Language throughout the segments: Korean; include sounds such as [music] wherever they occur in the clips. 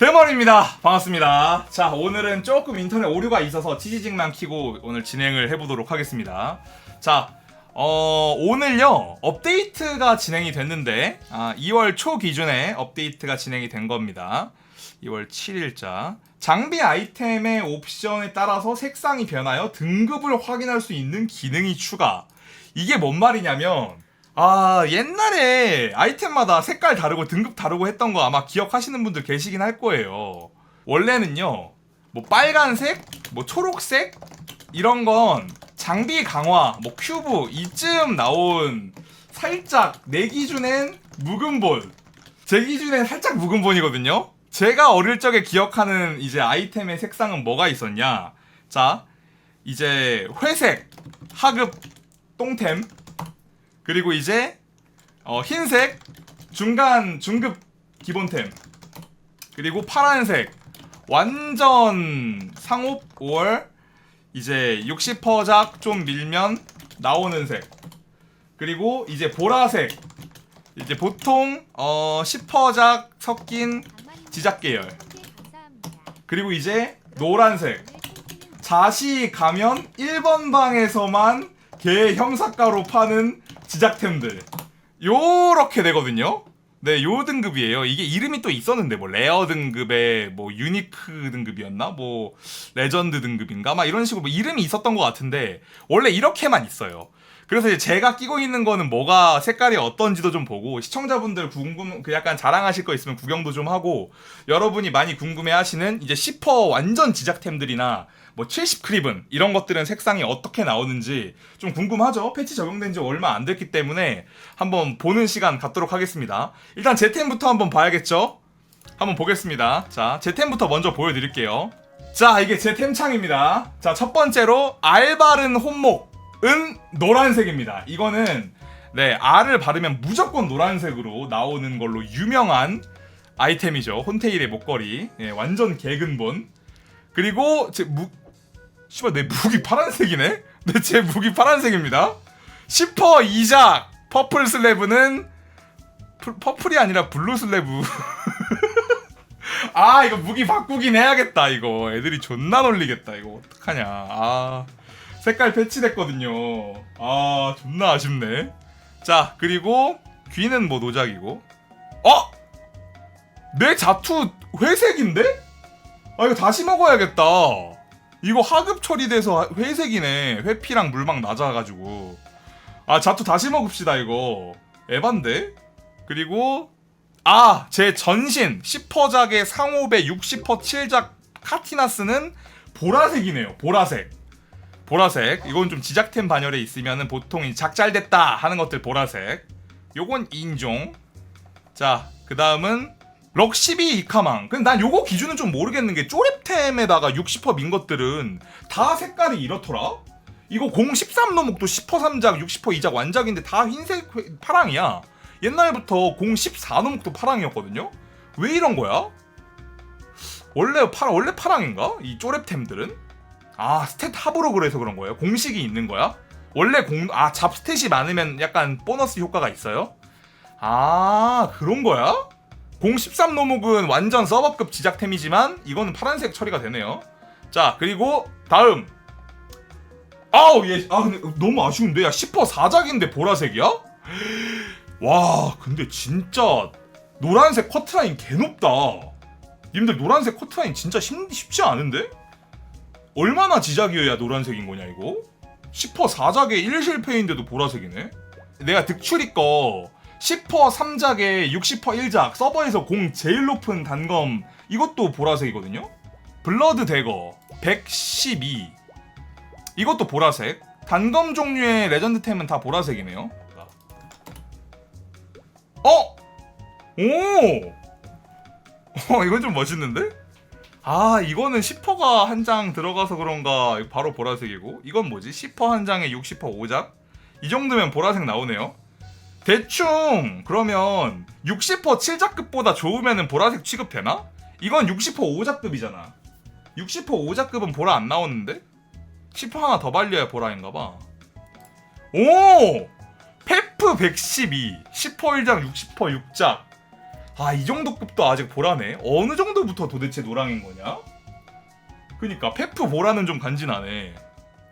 대머리입니다. 반갑습니다. 자, 오늘은 조금 인터넷 오류가 있어서 치지직만 키고 오늘 진행을 해보도록 하겠습니다. 자, 어, 오늘요, 업데이트가 진행이 됐는데, 아, 2월 초 기준에 업데이트가 진행이 된 겁니다. 2월 7일자. 장비 아이템의 옵션에 따라서 색상이 변하여 등급을 확인할 수 있는 기능이 추가. 이게 뭔 말이냐면, 아, 옛날에 아이템마다 색깔 다르고 등급 다르고 했던 거 아마 기억하시는 분들 계시긴 할 거예요. 원래는요, 뭐 빨간색, 뭐 초록색, 이런 건 장비 강화, 뭐 큐브, 이쯤 나온 살짝 내 기준엔 묵은 본. 제 기준엔 살짝 묵은 본이거든요. 제가 어릴 적에 기억하는 이제 아이템의 색상은 뭐가 있었냐? 자, 이제 회색, 하급, 똥템, 그리고 이제 어, 흰색 중간 중급 기본템. 그리고 파란색. 완전 상업 5월. 이제 60%작 좀 밀면 나오는 색. 그리고 이제 보라색. 이제 보통 어 10%작 섞인 지작 계열. 그리고 이제 노란색. 자시 가면 1번 방에서만 개 형사가로 파는 지작템들 요렇게 되거든요 네, 요 등급이에요. 이게 이름이 또 있었는데 뭐 레어 등급에 뭐 유니크 등급이었나? 뭐 레전드 등급인가? 막 이런 식으로 뭐 이름이 있었던 것 같은데 원래 이렇게만 있어요. 그래서 이제 제가 끼고 있는 거는 뭐가 색깔이 어떤지도 좀 보고 시청자분들 궁금 그 약간 자랑하실 거 있으면 구경도 좀 하고 여러분이 많이 궁금해하시는 이제 10% 완전 지작템들이나 뭐 70 크립은 이런 것들은 색상이 어떻게 나오는지 좀 궁금하죠. 패치 적용된 지 얼마 안 됐기 때문에 한번 보는 시간 갖도록 하겠습니다. 일단 제 템부터 한번 봐야겠죠. 한번 보겠습니다. 자, 제 템부터 먼저 보여드릴게요. 자, 이게 제 템창입니다. 자, 첫 번째로 알 바른 혼목은 노란색입니다. 이거는 네, 알을 바르면 무조건 노란색으로 나오는 걸로 유명한 아이템이죠. 혼테일의 목걸이. 예, 완전 개근본. 그리고 제 무, 씨발 내 무기 파란색이네? [laughs] 내 제 무기 파란색입니다. 10퍼 이작 퍼플 슬래브는 풀- 퍼플이 아니라 블루 슬래브. [laughs] 아 이거 무기 바꾸긴 해야겠다 이거 애들이 존나 놀리겠다 이거 어떡하냐 아 색깔 패치됐거든요 아 존나 아쉽네 자 그리고 귀는 뭐 노작이고 어? 내 자투 회색인데? 아 이거 다시 먹어야겠다 이거 하급 처리돼서 회색이네. 회피랑 물막 낮아가지고. 아 자투 다시 먹읍시다 이거. 에반데? 그리고 아 제 전신 10%작의 상호배 60% 7작 카티나스는 보라색이네요. 보라색. 보라색. 이건 좀 지작템 반열에 있으면은 보통 이 작잘됐다 하는 것들 보라색. 요건 인종. 자 그 다음은 럭시비 이카망. 근데 난 요거 기준은 좀 모르겠는 게 쪼랩템에다가 60%민 것들은 다 색깔이 이렇더라. 이거 013 노목도 10% 3작, 60% 2작 완작인데 다 흰색 회- 파랑이야. 옛날부터 014 노목도 파랑이었거든요. 왜 이런 거야? 원래 파 원래 파랑인가? 이 쪼랩템들은? 아 스탯 합으로 그래서 그런 거예요. 공식이 있는 거야? 원래 공 아 잡스탯이 많으면 약간 보너스 효과가 있어요? 아 그런 거야? 013 노목은 완전 서버급 지작템이지만 이거는 파란색 처리가 되네요. 자 그리고 다음 아우 얘 아 근데 너무 아쉬운데 야 10% 4작인데 보라색이야? 와 근데 진짜 노란색 커트라인 개 높다. 님들 노란색 커트라인 진짜 쉽, 쉽지 않은데? 얼마나 지작이어야 노란색인 거냐 이거? 10% 4작에 1실패인데도 보라색이네? 내가 득출이 거 10% 3작에 60% 1작 서버에서 공 제일 높은 단검 이것도 보라색이거든요. 블러드 대거 112 이것도 보라색. 단검 종류의 레전드템은 다 보라색이네요. 어? 오! 어, 이건 좀 멋있는데? 아, 이거는 10%가 한 장 들어가서 그런가 바로 보라색이고 이건 뭐지? 10%한 장에 60% 5작? 이 정도면 보라색 나오네요. 대충 그러면 60% 7작급보다 좋으면 보라색 취급되나? 이건 60% 5작급이잖아. 60% 5작급은 보라 안 나오는데? 10% 하나 더 발려야 보라인가봐. 오! 페프 112, 10% 1작, 60% 6작. 아이 정도 급도 아직 보라네 어느 정도부터 도대체 노랑인 거냐 그니까 페프 보라는 좀 간지나네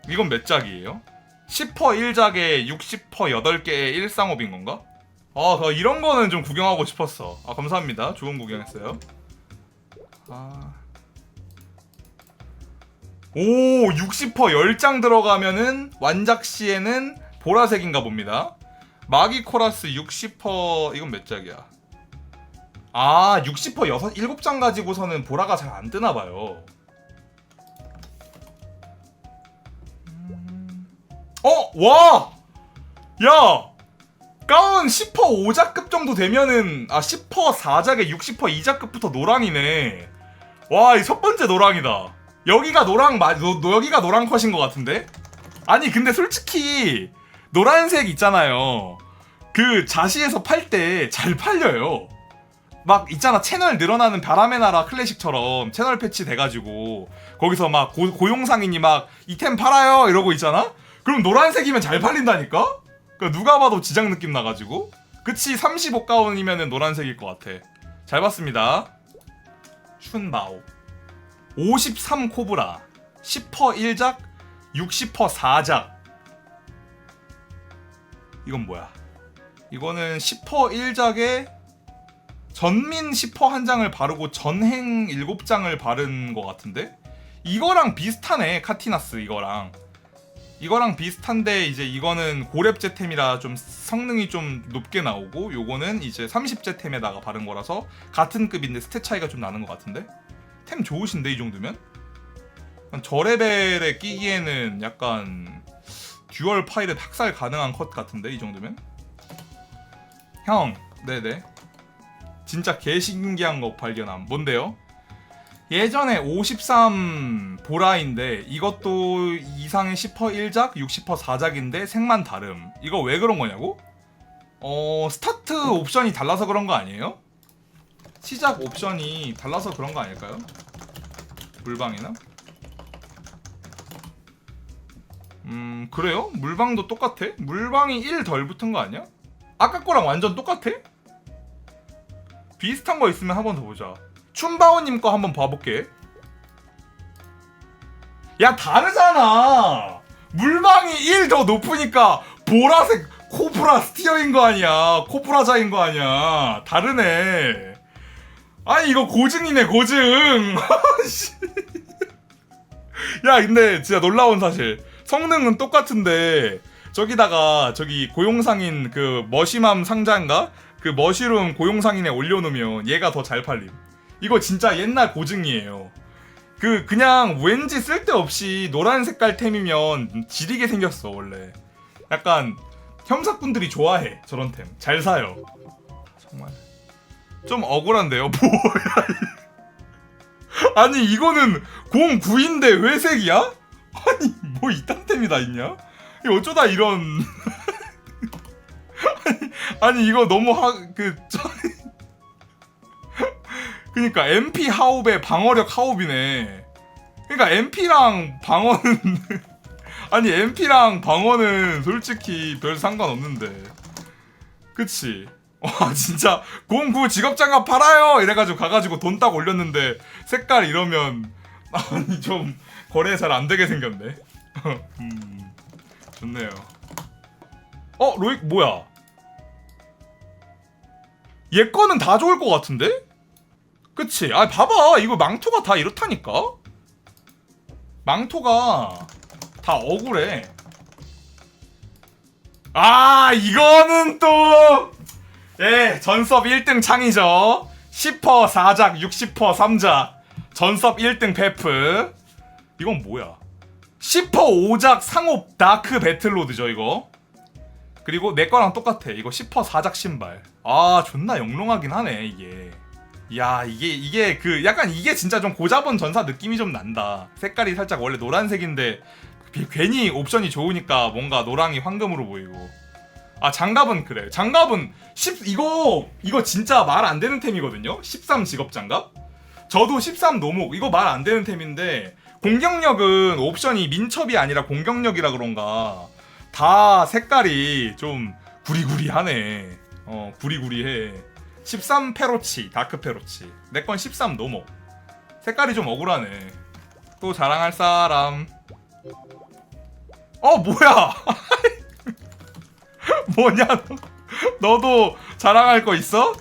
이건 몇 짝이에요? 10퍼 1작에 60퍼 8개의 1쌍업인 건가? 아, 저 이런 거는 좀 구경하고 싶었어. 아, 감사합니다. 좋은 구경했어요. 아. 오, 60퍼 10장 들어가면은 완작 시에는 보라색인가 봅니다. 마기 코라스 60퍼 이건 몇 장이야? 아, 60퍼 6 7장 가지고서는 보라가 잘 안 뜨나 봐요. 어, 와! 야! 가운 10퍼 5자급 정도 되면은 아 10퍼 4작에 60퍼 2자급부터 노랑이네. 와, 이 첫 번째 노랑이다. 여기가 노랑 마, 노, 노- 여기가 노랑 컷인 것 같은데? 아니 근데 솔직히 노란색 있잖아요. 그 자시에서 팔 때 잘 팔려요. 막 있잖아 채널 늘어나는 바람의 나라 클래식처럼 채널 패치 돼가지고 거기서 막 고, 고용상인이 막 이템 팔아요 이러고 있잖아? 그럼 노란색이면 잘 팔린다니까? 그 누가 봐도 지장 느낌 나가지고? 그치 35 가운이면은 노란색일 것 같아. 잘 봤습니다. 춘마오. 53 코브라. 10퍼 1작 60퍼 4작. 이건 뭐야? 이거는 10퍼 1작에 전민 10퍼 한 장을 바르고 전행 7장을 바른 것 같은데? 이거랑 비슷하네 카티나스 이거랑 이거랑 비슷한데 이제 이거는 고렙제 템이라 좀 성능이 좀 높게 나오고 요거는 이제 30제 템에다가 바른 거라서 같은 급인데 스탯 차이가 좀 나는 것 같은데? 템 좋으신데 이 정도면? 저 레벨에 끼기에는 약간 듀얼 파일에 학살 가능한 컷 같은데 이 정도면? 형 네네. 진짜 개신기한 거 발견함. 뭔데요? 예전에 53 보라인데 이것도 이상의 10퍼 1작, 60퍼 4작인데 색만 다름. 이거 왜 그런 거냐고? 어, 스타트 옵션이 달라서 그런 거 아니에요? 시작 옵션이 달라서 그런 거 아닐까요? 물방이나? 음, 그래요? 물방도 똑같아? 물방이 1 덜 붙은 거 아니야? 아까 거랑 완전 똑같아? 비슷한 거 있으면 한 번 더 보자. 춘바오님 거 한번 봐볼게. 야 다르잖아. 물방이 1 더 높으니까 보라색 코브라 스티어인 거 아니야. 코브라자인 거 아니야. 다르네. 아니 이거 고증이네 고증. 씨. [laughs] 야 근데 진짜 놀라운 사실. 성능은 똑같은데 저기다가 저기 고용상인 그 머시맘 상자인가? 그 머시룸 고용상인에 올려놓으면 얘가 더 잘 팔림. 이거 진짜 옛날 고증이에요. 그 그냥 왠지 쓸데없이 노란 색깔 템이면 지리게 생겼어 원래. 약간 형사꾼들이 좋아해 저런 템. 잘 사요. 정말 좀 억울한데요. [laughs] 뭐야? 이- 아니 이거는 09인데 왜 색이야? 아니 뭐 이딴 템이 다 있냐? 어쩌다 이런 [laughs] 아니, 아니 이거 너무 하 그 그니까 MP 하옵의 방어력 하옵이네. 그니까 MP랑 방어는 [laughs] 아니 MP랑 방어는 솔직히 별 상관없는데. 그치? [laughs] 와 진짜 09 직업장갑 팔아요 이래가지고 가가지고 돈 딱 올렸는데 색깔 이러면 [laughs] 아니 좀 거래 잘 안 되게 생겼네. 음 좋네요. 어 로익 뭐야? 얘 거는 다 좋을 것 같은데? 그치? 아 봐봐. 이거 망토가 다 이렇다니까? 망토가 다 억울해. 아 이거는 또 예, 전섭 1등 창이죠. 10퍼 4작 60퍼 3작 전섭 1등 페프. 이건 뭐야? 10퍼 5작 상옵 다크 배틀로드죠 이거. 그리고 내 거랑 똑같아. 이거 10퍼 4작 신발. 아 존나 영롱하긴 하네 이게 야 이게 이게 그 약간 이게 진짜 좀 고자본 전사 느낌이 좀 난다. 색깔이 살짝 원래 노란색인데 비- 괜히 옵션이 좋으니까 뭔가 노랑이 황금으로 보이고. 아 장갑은 그래. 장갑은 10 이거 이거 진짜 말 안 되는 템이거든요? 13 직업 장갑? 저도 13 노목. 이거 말 안 되는 템인데 공격력은 옵션이 민첩이 아니라 공격력이라 그런가. 다 색깔이 좀 구리구리하네. 어 구리구리해 13 페로치 다크 페로치. 내 건 13 노모. 색깔이 좀 억울하네. 또 자랑할 사람. 어 뭐야? [laughs] 뭐냐? 너 너도 자랑할 거 있어?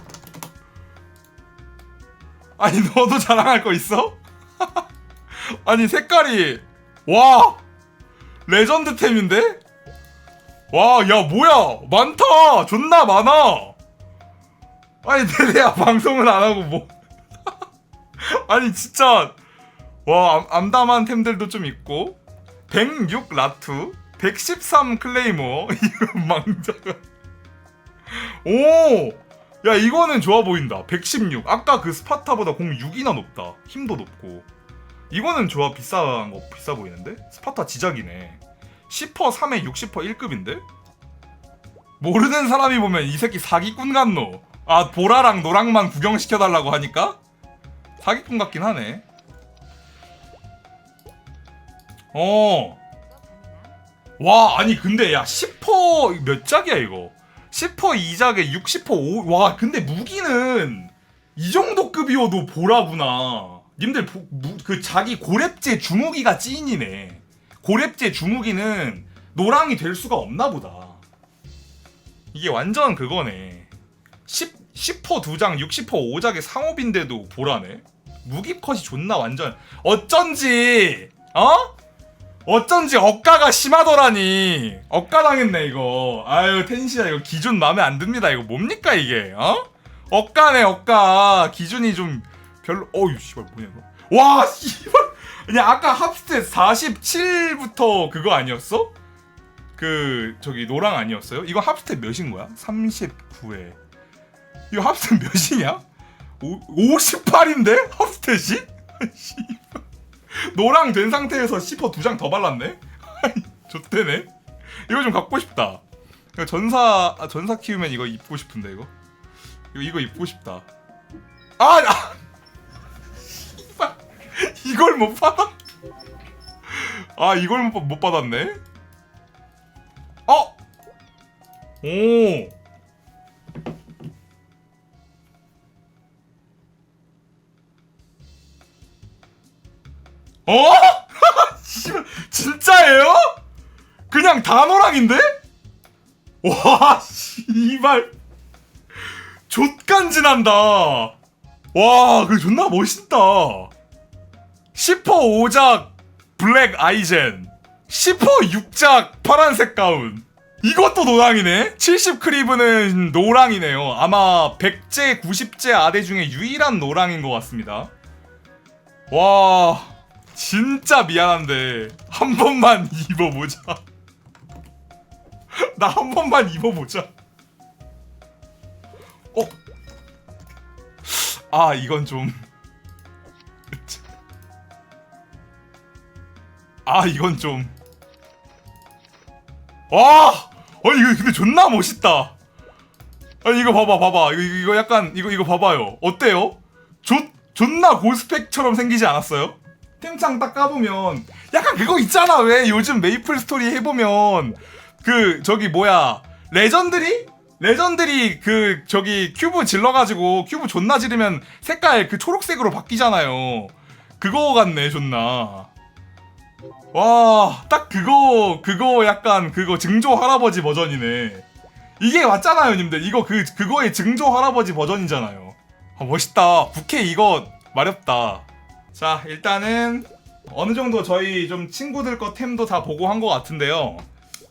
아니 너도 자랑할 거 있어? [laughs] 아니 색깔이. 와! 레전드템인데? 와 야 뭐야? 많다! 존나 많아 아니 내내야 [laughs] 방송을 안 하고 뭐. [laughs] 아니 진짜. 와 암- 암담한 템들도 좀 있고. 106 라투 113 클레이머 [laughs] 이거 망자가. 오 야 이거는 좋아 보인다. 116 아까 그 스파타보다 공 6이나 높다. 힘도 높고. 이거는 좋아 비싼 거 비싸 보이는데? 스파타 지작이네. 10퍼 3에 60퍼 1급인데? 모르는 사람이 보면 이 새끼 사기꾼 같노 아 보라랑 노랑만 구경시켜달라고 하니까? 사기꾼 같긴 하네. 어. 와 아니 근데 야 10퍼 몇 작이야 이거? 10퍼 2작에 60퍼 5. 와 근데 무기는 이 정도 급이어도 보라구나. 님들 보- 무- 그 자기 고렙제 주무기가 찐이네. 고렙제 주무기는 노랑이 될 수가 없나 보다. 이게 완전 그거네. 10, 10퍼 2장 60퍼 5작의 상업인데도 보라네 무기 컷이 존나 완전 어쩐지 어? 어쩐지 억가가 심하더라니 억가 당했네 이거 아유 텐시야 이거 기준 마음에 안 듭니다 이거 뭡니까 이게 어? 억가네 억가 기준이 좀 별로 어유 씨발 뭐냐 이거 와 씨발 그냥 아까 합스탯 47부터 그거 아니었어? 그 저기 노랑 아니었어요? 이거 합스탯 몇인 거야? 39에 이거 합스탯 몇이냐? 오, 58인데? 합스탯이? 노랑 된 상태에서 10퍼 두 장 더 발랐네? 좋대네. 이거 좀 갖고 싶다. 전사 아, 전사 키우면 이거 입고 싶은데 이거. 이거 이거 입고 싶다. 아, 아! [laughs] 이걸 못 받아? 아 이걸 못, 받- 못 받았네. 어? 오. 어? [laughs] 진짜예요? 그냥 단호랑인데? 와, 씨발. 족간지 난다. 와, 그 존나 멋있다. 10퍼 5작 블랙 아이젠. 10퍼 6작 파란색 가운. 이것도 노랑이네? 70 크리브는 노랑이네요. 아마 100제, 90제 아대 중에 유일한 노랑인 것 같습니다. 와 진짜 미안한데 한 번만 [laughs] 입어보자 나 한 번만 입어보자 어? 아 이건 좀 아 이건 좀 와! 아니 이거 근데 존나 멋있다 아니 이거 봐봐 봐봐 이거 이거 약간 이거 이거 봐봐요 어때요? 좋 존나 고스펙처럼 생기지 않았어요? 템창 딱 까보면 약간 그거 있잖아 왜 요즘 메이플 스토리 해보면 그 저기 뭐야 레전드리? 레전드리 그 저기 큐브 질러가지고 큐브 존나 지르면 색깔 그 초록색으로 바뀌잖아요 그거 같네 존나 와 딱 그거 그거 약간 그거 증조 할아버지 버전이네 이게 맞잖아요 님들 이거 그 그거의 증조 할아버지 버전이잖아요 아, 멋있다. 부캐 이거 마렵다. 자, 일단은 어느 정도 저희 좀 친구들 거 템도 다 보고 한 것 같은데요.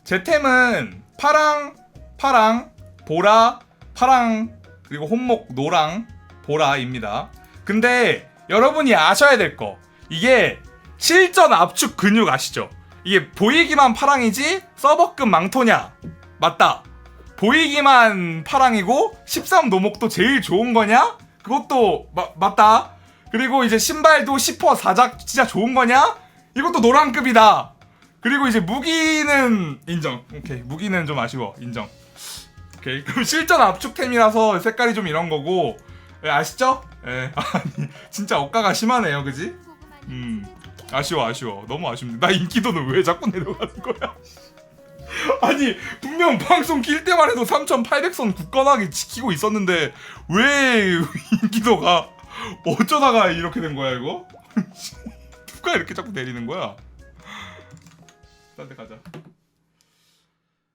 제 템은 파랑, 파랑, 보라, 파랑, 그리고 혼목, 노랑, 보라입니다. 근데 여러분이 아셔야 될 거. 이게 실전 압축 근육 아시죠? 이게 보이기만 파랑이지 서버급 망토냐? 맞다. 보이기만 파랑이고 13 노목도 제일 좋은 거냐? 그것도 마- 맞다. 그리고 이제 신발도 10퍼 4작 진짜 좋은 거냐? 이것도 노랑급이다. 그리고 이제 무기는 인정. 오케이. 무기는 좀 아쉬워. 인정. 오케이. [laughs] 그럼 실전 압축템이라서 색깔이 좀 이런 거고. 예, 아시죠? 예. [laughs] 아니, 진짜 억가가 심하네요. 그지? 음. 아쉬워, 아쉬워. 너무 아쉽네. 나 인기도는 왜 자꾸 내려가는 거야? [laughs] 아니 분명 방송 킬 때만 해도 3,800선 굳건하게 지키고 있었는데 왜 인기도가 어쩌다가 이렇게 된 거야 이거? [laughs] 누가 이렇게 자꾸 내리는 거야? 딴 데 가자.